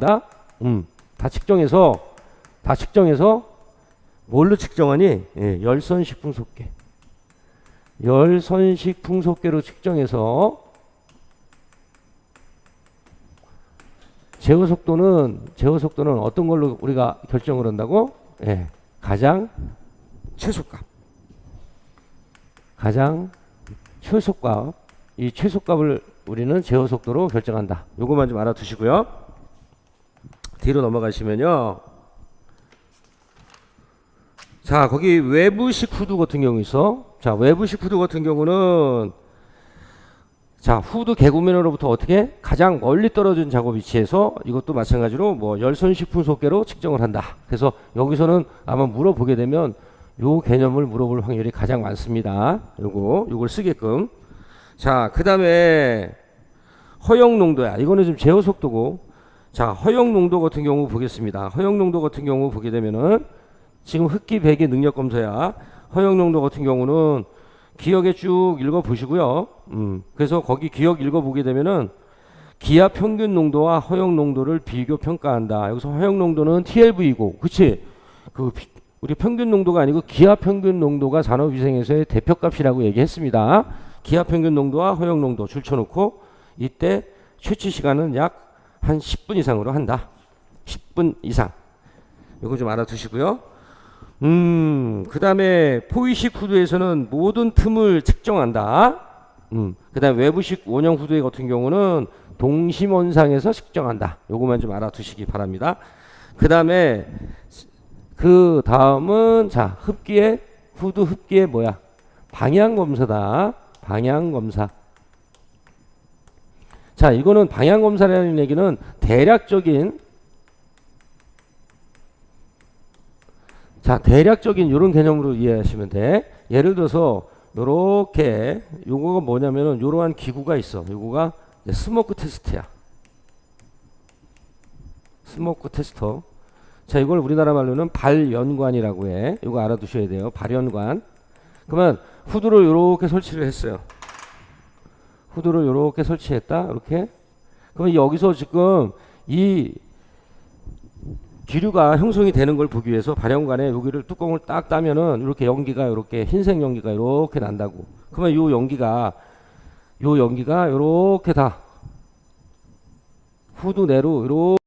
측정한다. 음, 다 측정해서 다 측정해서 뭘로 측정하니? 예, 열선식 풍속계. 열선식 풍속계로 측정해서 제어 속도는 제어 속도는 어떤 걸로 우리가 결정을 한다고? 예, 가장 최소값. 가장 최소값 이 최소값을 우리는 제어 속도로 결정한다. 요것만 좀 알아두시고요. 뒤로 넘어가시면요. 자, 거기 외부식 후드 같은 경우 있어. 자, 외부식 후드 같은 경우는 자, 후드 개구면으로부터 어떻게 가장 멀리 떨어진 작업 위치에서 이것도 마찬가지로 뭐 열선식 풍속계로 측정을 한다. 그래서 여기서는 아마 물어보게 되면 요 개념을 물어볼 확률이 가장 많습니다. 요거 요걸 쓰게끔. 자, 그 다음에 허용 농도야. 이거는 좀 제어 속도고. 자, 허용 농도 같은 경우 보겠습니다. 허용 농도 같은 경우 보게 되면은 지금 흡기 배기 능력 검사야. 허용 농도 같은 경우는 기억에 쭉 읽어 보시고요. 음. 그래서 거기 기억 읽어 보게 되면은 기압 평균 농도와 허용 농도를 비교 평가한다. 여기서 허용 농도는 TLV이고, 그치? 그 비- 우리 평균 농도가 아니고 기압 평균 농도가 산업위생에서의 대표값이라고 얘기했습니다. 기압 평균 농도와 허용 농도 줄쳐놓고 이때 채취 시간은 약 한 10분 이상으로 한다. 10분 이상. 이거 좀 알아두시고요. 음, 그 다음에 포이식 후드에서는 모든 틈을 측정한다. 음, 그 다음에 외부식 원형 후드 같은 경우는 동심원상에서 측정한다. 요것만 좀 알아두시기 바랍니다. 그 다음에 그 다음은 자 흡기의 후드 흡기의 뭐야 방향 검사다 방향 검사 자 이거는 방향 검사라는 얘기는 대략적인 자 대략적인 이런 개념으로 이해하시면 돼 예를 들어서 요렇게 요거가 뭐냐면은 요러한 기구가 있어 요거가 스모크 테스트야 스모크 테스터 자, 이걸 우리나라 말로는 발연관이라고 해. 이거 알아두셔야 돼요. 발연관. 그러면 후드를 이렇게 설치를 했어요. 후드를 이렇게 설치했다. 이렇게. 그러면 여기서 지금 이 기류가 형성이 되는 걸 보기 위해서 발연관에 여기를 뚜껑을 딱 따면은 이렇게 연기가 이렇게 흰색 연기가 이렇게 난다고. 그러면 요 연기가 요 연기가 이렇게 다 후드 내로 이렇게